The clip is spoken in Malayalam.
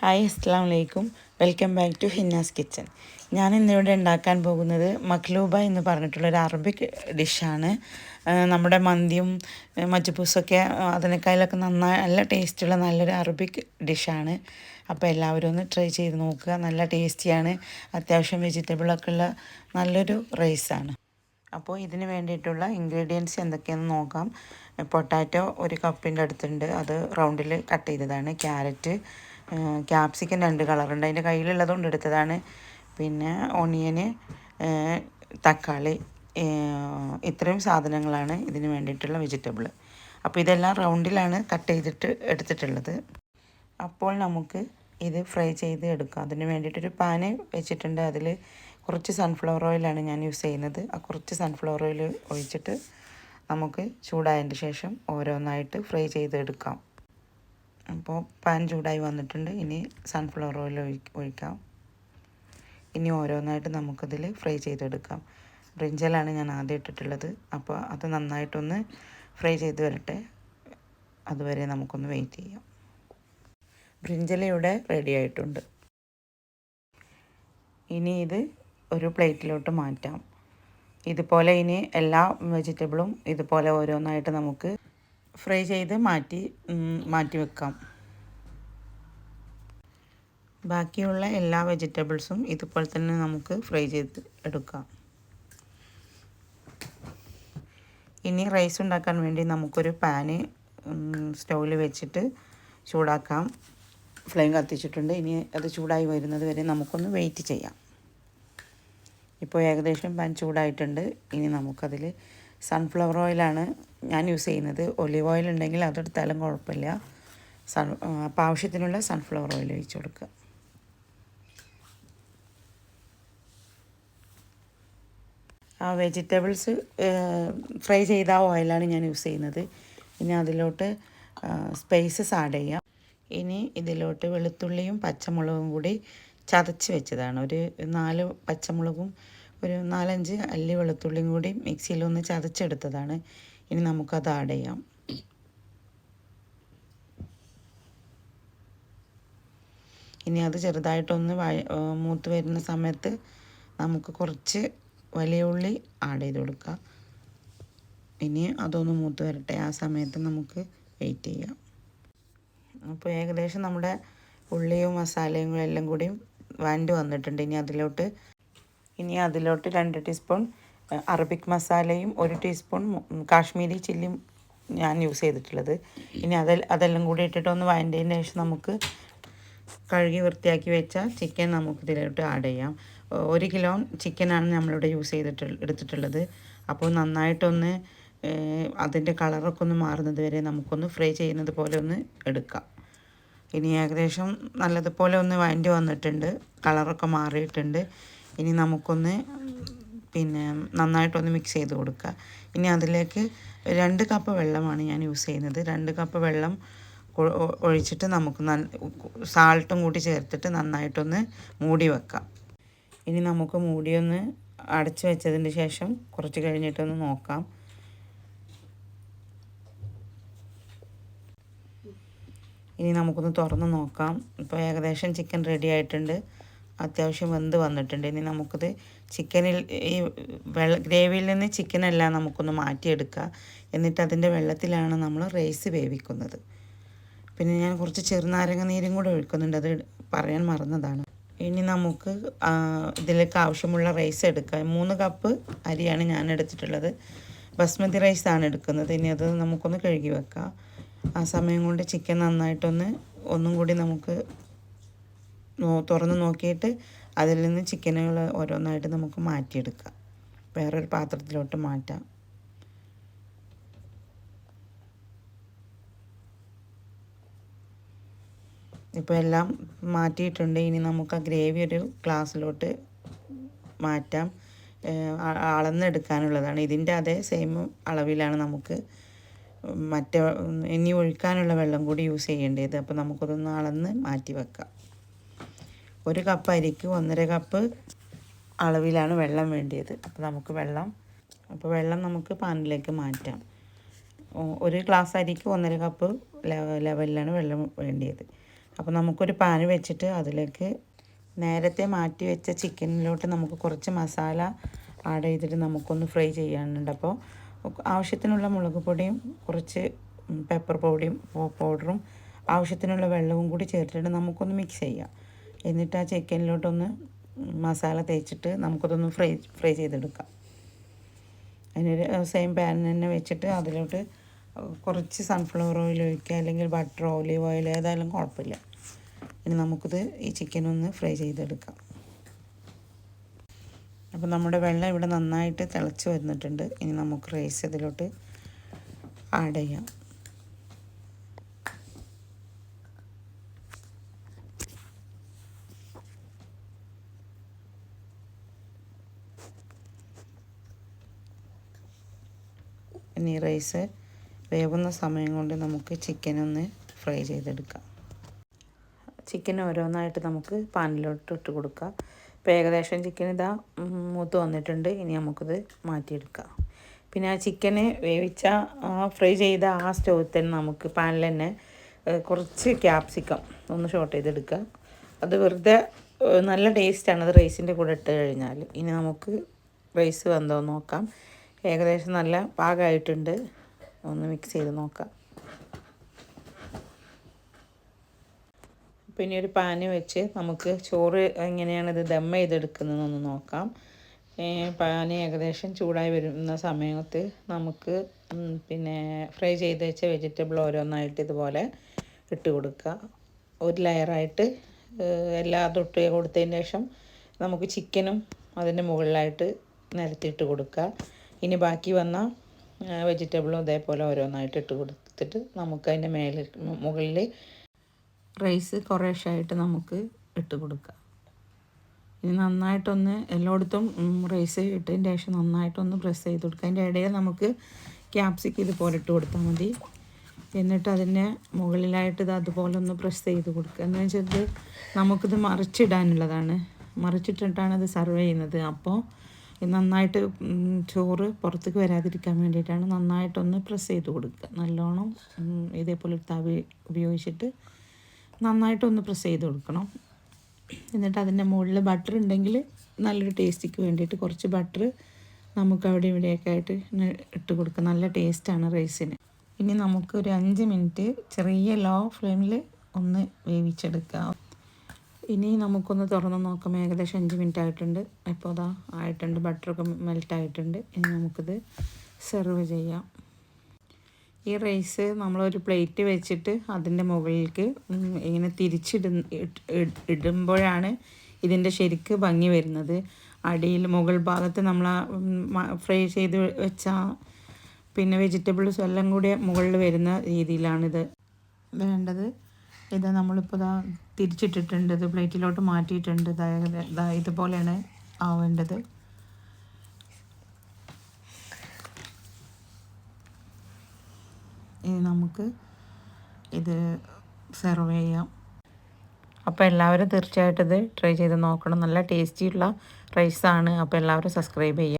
ഹായ് അസ്സാം വലൈക്കും welcome back to Hinnas kitchen. ഞാൻ ഇന്നിവിടെ ഉണ്ടാക്കാൻ പോകുന്നത് മഖ്ലൂബ എന്ന് പറഞ്ഞിട്ടുള്ളൊരു അറബിക് ഡിഷാണ്. നമ്മുടെ മന്തിയും മജ്ജുപൂസൊക്കെ അതിനേക്കാളൊക്കെ നന്നായി നല്ല ടേസ്റ്റുള്ള നല്ലൊരു അറബിക് ഡിഷാണ്. അപ്പോൾ എല്ലാവരും ഒന്ന് ട്രൈ ചെയ്ത് നോക്കുക. നല്ല ടേസ്റ്റിയാണ്. അത്യാവശ്യം വെജിറ്റബിളൊക്കെ ഉള്ള നല്ലൊരു റൈസാണ് അപ്പോൾ ഇതിന് വേണ്ടിയിട്ടുള്ള ഇൻഗ്രീഡിയൻസ് എന്തൊക്കെയാണെന്ന് നോക്കാം. പൊട്ടാറ്റോ ഒരു കപ്പിന്റെ അടുത്തുണ്ട്. അത് റൗണ്ടിൽ കട്ട് ചെയ്തതാണ്. ക്യാരറ്റ് ക്യാപ്സിക്കൻ രണ്ട് കളറുണ്ട്. അതിന്റെ കയ്യിലുള്ളതുകൊണ്ട് എടുത്തതാണ്. പിന്നെ ഓണിയന് തക്കാളി ഇത്രയും സാധനങ്ങളാണ് ഇതിന് വേണ്ടിയിട്ടുള്ള വെജിറ്റബിൾ അപ്പോൾ ഇതെല്ലാം റൗണ്ടിലാണ് കട്ട് ചെയ്തിട്ട് എടുത്തിട്ടുള്ളത്. അപ്പോൾ നമുക്ക് ഇത് ഫ്രൈ ചെയ്ത് എടുക്കാം. അതിന് വേണ്ടിയിട്ടൊരു പാന് വെച്ചിട്ടുണ്ട്. അതിൽ കുറച്ച് സൺഫ്ലവർ ഓയിലാണ് ഞാൻ യൂസ് ചെയ്യുന്നത്. ആ കുറച്ച് സൺഫ്ലവർ ഓയിൽ ഒഴിച്ചിട്ട് നമുക്ക് ചൂടായതിന്റെ ശേഷം ഓരോന്നായിട്ട് ഫ്രൈ ചെയ്തെടുക്കാം അപ്പോൾ പാൻ ചൂടായി വന്നിട്ടുണ്ട്. ഇനി സൺഫ്ലവർ ഓയിൽ ഒഴിക്കാം. ഇനി ഓരോന്നായിട്ട് നമുക്കതിൽ ഫ്രൈ ചെയ്തെടുക്കാം. ബ്രിഞ്ചലാണ് ഞാൻ ആദ്യം ഇട്ടിട്ടുള്ളത്. അപ്പോൾ അത് നന്നായിട്ടൊന്ന് ഫ്രൈ ചെയ്ത് വരട്ടെ. അതുവരെ നമുക്കൊന്ന് വെയിറ്റ് ചെയ്യാം. ബ്രിഞ്ചല ഇവിടെ റെഡി ആയിട്ടുണ്ട്. ഇനി ഇത് ഒരു പ്ലേറ്റിലോട്ട് മാറ്റാം. ഇതുപോലെ ഇനി എല്ലാ വെജിറ്റബിളും ഇതുപോലെ ഓരോന്നായിട്ട് നമുക്ക് ഫ്രൈ ചെയ്ത് മാറ്റി മാറ്റി വെക്കാം. ബാക്കിയുള്ള എല്ലാ വെജിറ്റബിൾസും ഇതുപോലെ തന്നെ നമുക്ക് ഫ്രൈ ചെയ്ത് എടുക്കാം. ഇനി റൈസ് ഉണ്ടാക്കാൻ വേണ്ടി നമുക്കൊരു പാന് സ്റ്റൗവിൽ വെച്ചിട്ട് ചൂടാക്കാം. ഫ്ലെയിം കത്തിച്ചിട്ടുണ്ട്. ഇനി അത് ചൂടായി വരുന്നത് വരെ നമുക്കൊന്ന് വെയിറ്റ് ചെയ്യാം. ഇപ്പോൾ ഏകദേശം പാൻ ചൂടായിട്ടുണ്ട്. ഇനി നമുക്കതിൽ സൺഫ്ലവർ ഓയിലാണ് ഞാൻ യൂസ് ചെയ്യുന്നത്. ഒലിവ് ഓയിൽ ഉണ്ടെങ്കിൽ അതെടുത്താലും കുഴപ്പമില്ല. സൺ അപ്പോൾ ആവശ്യത്തിനുള്ള സൺഫ്ലവർ ഓയിൽ ഒഴിച്ചു കൊടുക്കുക. ആ വെജിറ്റബിൾസ് ഫ്രൈ ചെയ്ത ഓയിലാണ് ഞാൻ യൂസ് ചെയ്യുന്നത്. ഇനി അതിലോട്ട് സ്പൈസസ് ആഡ് ചെയ്യാം. ഇനി ഇതിലോട്ട് വെളുത്തുള്ളിയും പച്ചമുളകും കൂടി ചതച്ച് വെച്ചതാണ്. ഒരു നാല് പച്ചമുളകും ഒരു നാലഞ്ച് അല്ലി വെളുത്തുള്ളിയും കൂടി മിക്സിയിലൊന്ന് ചതച്ചെടുത്തതാണ്. ഇനി നമുക്കത് ആഡ് ചെയ്യാം. ഇനി അത് ചെറുതായിട്ടൊന്ന് മൂത്ത് വരുന്ന സമയത്ത് നമുക്ക് കുറച്ച് വലിയ ഉള്ളി ആഡ് ചെയ്ത് കൊടുക്കാം. ഇനി അതൊന്ന് മൂത്ത് വരട്ടെ. ആ സമയത്ത് നമുക്ക് വെയിറ്റ് ചെയ്യാം. അപ്പോൾ ഏകദേശം നമ്മുടെ ഉള്ളിയും മസാലയും എല്ലാം കൂടിയും വഴണ്ട് വന്നിട്ടുണ്ട്. ഇനി അതിലോട്ട് ഇനി അതിലോട്ട് രണ്ട് ടീസ്പൂൺ അറബിക് മസാലയും ഒരു ടീസ്പൂൺ കാശ്മീരി ചില്ലിയും ഞാൻ യൂസ് ചെയ്തിട്ടുള്ളത്. ഇനി അതെ അതെല്ലാം കൂടി ഇട്ടിട്ട് ഒന്ന് ശേഷം നമുക്ക് കഴുകി വൃത്തിയാക്കി വെച്ച ചിക്കൻ നമുക്ക് ഇതിലോട്ട് ആഡ് ചെയ്യാം. ഒരു കിലോ ചിക്കനാണ് നമ്മളിവിടെ യൂസ് ചെയ്തിട്ട് എടുത്തിട്ടുള്ളത്. അപ്പോൾ നന്നായിട്ടൊന്ന് അതിന്റെ കളറൊക്കെ ഒന്ന് മാറുന്നത് വരെ നമുക്കൊന്ന് ഫ്രൈ ചെയ്യുന്നത് പോലെ ഒന്ന് എടുക്കാം. ഇനി ഏകദേശം നല്ലതുപോലെ ഒന്ന് വഴണ്ടി വന്നിട്ടുണ്ട് കളറൊക്കെ മാറിയിട്ടുണ്ട്. ഇനി നമുക്കൊന്ന് പിന്നെ നന്നായിട്ടൊന്ന് മിക്സ് ചെയ്ത് കൊടുക്കുക. ഇനി അതിലേക്ക് രണ്ട് കപ്പ് വെള്ളമാണ് ഞാൻ യൂസ് ചെയ്യുന്നത്. രണ്ട് കപ്പ് വെള്ളം ഒഴിച്ചിട്ട് നമുക്ക് നല്ല സാൾട്ടും കൂടി ചേർത്തിട്ട് നന്നായിട്ടൊന്ന് മൂടി വെക്കാം. ഇനി നമുക്ക് മൂടിയൊന്ന് അടച്ചു വെച്ചതിന് ശേഷം കുറച്ച് കഴിഞ്ഞിട്ടൊന്ന് നോക്കാം. ഇനി നമുക്കൊന്ന് തുറന്ന് നോക്കാം. ഇപ്പോൾ ഏകദേശം ചിക്കൻ റെഡി ആയിട്ടുണ്ട്. അത്യാവശ്യം വെന്ത് വന്നിട്ടുണ്ട്. ഇനി നമുക്കത് ചിക്കനിൽ ഈ വെള്ള ഗ്രേവിയിൽ നിന്ന് ചിക്കനെല്ലാം നമുക്കൊന്ന് മാറ്റിയെടുക്കുക എന്നിട്ട് അതിന്റെ വെള്ളത്തിലാണ് നമ്മൾ റൈസ് വേവിക്കുന്നത്. പിന്നെ ഞാൻ കുറച്ച് ചെറുനാരങ്ങ നീരും കൂടെ ഒഴിക്കുന്നുണ്ട്. അത് പറയാൻ മറന്നതാണ്. ഇനി നമുക്ക് ഇതിലേക്ക് ആവശ്യമുള്ള റൈസ് എടുക്കാം. മൂന്ന് കപ്പ് അരിയാണ് ഞാൻ എടുത്തിട്ടുള്ളത്. ബസ്മതി റൈസ് ആണ് എടുക്കുന്നത്. ഇനി അത് നമുക്കൊന്ന് കഴുകി വെക്കാം. ആ സമയം കൊണ്ട് ചിക്കൻ നന്നായിട്ടൊന്ന് ഒന്നും കൂടി നമുക്ക് തുറന്ന് നോക്കിയിട്ട് അതിൽ നിന്ന് ചിക്കനുകൾ ഓരോന്നായിട്ട് നമുക്ക് മാറ്റിയെടുക്കാം. വേറൊരു പാത്രത്തിലോട്ട് മാറ്റാം. ഇപ്പോൾ എല്ലാം മാറ്റിയിട്ടുണ്ട്. ഇനി നമുക്ക് ആ ഗ്രേവി ഒരു ഗ്ലാസ്സിലോട്ട് മാറ്റാം. അളന്നെടുക്കാനുള്ളതാണ്. ഇതിന്റെ അതേ സെയിം അളവിലാണ് നമുക്ക് മറ്റേ ഇനി ഒഴിക്കാനുള്ള വെള്ളം കൂടി യൂസ് ചെയ്യേണ്ടത്. അപ്പോൾ നമുക്കതൊന്ന് അളന്ന് മാറ്റി വെക്കാം. ഒരു കപ്പ് അരിക്ക്. ഒന്നര കപ്പ് അളവിലാണ് വെള്ളം വേണ്ടിയത്. അപ്പോൾ നമുക്ക് വെള്ളം അപ്പോൾ വെള്ളം നമുക്ക് പാനിലേക്ക് മാറ്റാം. ഒരു ഗ്ലാസ് അരിക്ക് ഒന്നര കപ്പ് ലെവലിലാണ് വെള്ളം വേണ്ടിയത്. അപ്പോൾ നമുക്കൊരു പാൻ വെച്ചിട്ട് അതിലേക്ക് നേരത്തെ മാറ്റി വെച്ച ചിക്കനിലോട്ട് നമുക്ക് കുറച്ച് മസാല ആഡ് ചെയ്തിട്ട് നമുക്കൊന്ന് ഫ്രൈ ചെയ്യാനുണ്ട്. അപ്പോൾ ആവശ്യത്തിനുള്ള മുളക് പൊടിയും കുറച്ച് പെപ്പർ പൗഡിയും പൗഡറും ആവശ്യത്തിനുള്ള വെള്ളവും കൂടി ചേർത്തിട്ട് നമുക്കൊന്ന് മിക്സ് ചെയ്യാം. എന്നിട്ട് ആ ചിക്കനിലോട്ടൊന്ന് മസാല തേച്ചിട്ട് നമുക്കതൊന്ന് ഫ്രൈ ഫ്രൈ ചെയ്തെടുക്കാം. അതിനൊരു സെയിം പാൻ തന്നെ വെച്ചിട്ട് അതിലോട്ട് കുറച്ച് സൺഫ്ലവർ ഓയിൽ ഒഴിക്കുക അല്ലെങ്കിൽ ബട്ടർ ഓലീവ് ഓയിൽ ഏതായാലും കുഴപ്പമില്ല. ഇനി നമുക്കിത് ഈ ചിക്കൻ ഒന്ന് ഫ്രൈ ചെയ്തെടുക്കാം. അപ്പോൾ നമ്മുടെ വെള്ളം ഇവിടെ നന്നായിട്ട് തിളച്ച് വന്നിട്ടുണ്ട്. ഇനി നമുക്ക് റൈസ് ഇതിലോട്ട് ആഡ് ചെയ്യാം. ഇനി റൈസ് വേവുന്ന സമയം കൊണ്ട് നമുക്ക് ചിക്കൻ ഒന്ന് ഫ്രൈ ചെയ്തെടുക്കാം. ചിക്കൻ ഓരോന്നായിട്ട് നമുക്ക് പാനിലോട്ട് ഇട്ട് കൊടുക്കാം. ഇപ്പോൾ ഏകദേശം ചിക്കൻ ഇതാ മൂത്ത് വന്നിട്ടുണ്ട്. ഇനി നമുക്കിത് മാറ്റിയെടുക്കാം. പിന്നെ ആ ചിക്കന് വേവിച്ച ഫ്രൈ ചെയ്ത ആ സ്റ്റോവ് തന്നെ നമുക്ക് പാനിൽ തന്നെ കുറച്ച് ക്യാപ്സിക്കം ഒന്ന് ഷോർട്ട് ചെയ്തെടുക്കുക അത് വെറുതെ നല്ല ടേസ്റ്റാണ് അത് റൈസിന്റെ കൂടെ ഇട്ട് കഴിഞ്ഞാൽ. ഇനി നമുക്ക് റൈസ് വന്നോ നോക്കാം. ഏകദേശം നല്ല പാകമായിട്ടുണ്ട്. ഒന്ന് മിക്സ് ചെയ്ത് നോക്കാം. പിന്നെ ഒരു പാന് വെച്ച് നമുക്ക് ചോറ് എങ്ങനെയാണ് ഇത് ദം ചെയ്തെടുക്കുന്നതെന്നൊന്ന് നോക്കാം. പാന് ഏകദേശം ചൂടായി വരുന്ന സമയത്ത് നമുക്ക് പിന്നെ ഫ്രൈ ചെയ്ത് വെച്ച വെജിറ്റബിൾ ഓരോന്നായിട്ട് ഇതുപോലെ ഇട്ട് കൊടുക്കുക. ഒരു ലെയറായിട്ട് എല്ലാ തൊട്ട് കൊടുത്തതിന് ശേഷം നമുക്ക് ചിക്കനും അതിന്റെ മുകളിലായിട്ട് നിരത്തിയിട്ട് കൊടുക്കുക. ഇനി ബാക്കി വന്ന വെജിറ്റബിളും ഇതേപോലെ ഓരോന്നായിട്ട് ഇട്ട് കൊടുത്തിട്ട് നമുക്ക് അതിന്റെ മേലെ മുകളിൽ റൈസ് കുറേശ്ശായിട്ട് നമുക്ക് ഇട്ട് കൊടുക്കാം. ഇനി നന്നായിട്ടൊന്ന് എല്ലായിടത്തും റൈസ് ഇട്ടതിന് ശേഷം നന്നായിട്ടൊന്ന് പ്രസ് ചെയ്ത് കൊടുക്കുക അതിന്റെ ഇടയിൽ നമുക്ക് ക്യാപ്സിക്ക് ഇതുപോലെ ഇട്ട് കൊടുത്താൽ മതി. എന്നിട്ട് അതിന്റെ മുകളിലായിട്ട് ഇത് അതുപോലെ ഒന്ന് പ്രസ് ചെയ്ത് കൊടുക്കുക. എന്ന് വെച്ചാൽ നമുക്കിത് മറിച്ചിടാനുള്ളതാണ്. മറിച്ചിട്ടിട്ടാണ് അത് സർവ് ചെയ്യുന്നത്. അപ്പോൾ നന്നായിട്ട് ചോറ് പുറത്തേക്ക് വരാതിരിക്കാൻ വേണ്ടിയിട്ടാണ് നന്നായിട്ടൊന്ന് പ്രസ് ചെയ്ത് കൊടുക്കുക. നല്ലോണം ഇതേപോലെ ഒരു തവി ഉപയോഗിച്ചിട്ട് നന്നായിട്ടൊന്ന് പ്രസ് ചെയ്ത് കൊടുക്കണം. എന്നിട്ട് അതിന്റെ മുകളിൽ ബട്ടർ ഉണ്ടെങ്കിൽ നല്ലൊരു ടേസ്റ്റിക്ക് വേണ്ടിയിട്ട് കുറച്ച് ബട്ടർ നമുക്ക് അവിടെ ഇവിടെയൊക്കെ ആയിട്ട് ഇട്ട് കൊടുക്കുക. നല്ല ടേസ്റ്റാണ് റൈസിന് ഇനി നമുക്ക് ഒരു അഞ്ച് മിനിറ്റ് ചെറിയ ലോ ഫ്ലെയിമിൽ ഒന്ന് വേവിച്ചെടുക്കാം. ഇനി നമുക്കൊന്ന് തുറന്ന് നോക്കാം. ഏകദേശം അഞ്ച് മിനിറ്റ് ആയിട്ടുണ്ട്. ഇപ്പോൾ അതാ ആയിട്ടുണ്ട്. ബട്ടറൊക്കെ മെൽറ്റ് ആയിട്ടുണ്ട്. ഇനി നമുക്കിത് സെർവ് ചെയ്യാം. ഈ റൈസ് നമ്മളൊരു പ്ലേറ്റ് വെച്ചിട്ട് അതിന്റെ മുകളിലേക്ക് ഇങ്ങനെ തിരിച്ചിട ഇടുമ്പോഴാണ് ഇതിന്റെ ശരിക്ക് ഭംഗി വരുന്നത്. അടിയിൽ മുകൾ ഭാഗത്ത് നമ്മൾ ഫ്രൈ ചെയ്ത് വെച്ച പിന്നെ വെജിറ്റബിൾസ് എല്ലാം കൂടി മുകളിൽ വരുന്ന രീതിയിലാണിത്. വേണ്ടത് ഇത് നമ്മളിപ്പോൾ ഇതാ തിരിച്ചിട്ടിട്ടുണ്ട് ഇത് പ്ലേറ്റിലോട്ട് മാറ്റിയിട്ടുണ്ട്. ഇതുപോലെയാണ് ആവേണ്ടത്. ഇനി നമുക്ക് ഇത് സെർവ് ചെയ്യാം. അപ്പോൾ എല്ലാവരും തീർച്ചയായിട്ടും ഇത് ട്രൈ ചെയ്ത് നോക്കണം. നല്ല ടേസ്റ്റിയുള്ള റൈസാണ്. അപ്പോൾ എല്ലാവരും സബ്സ്ക്രൈബ് ചെയ്യുക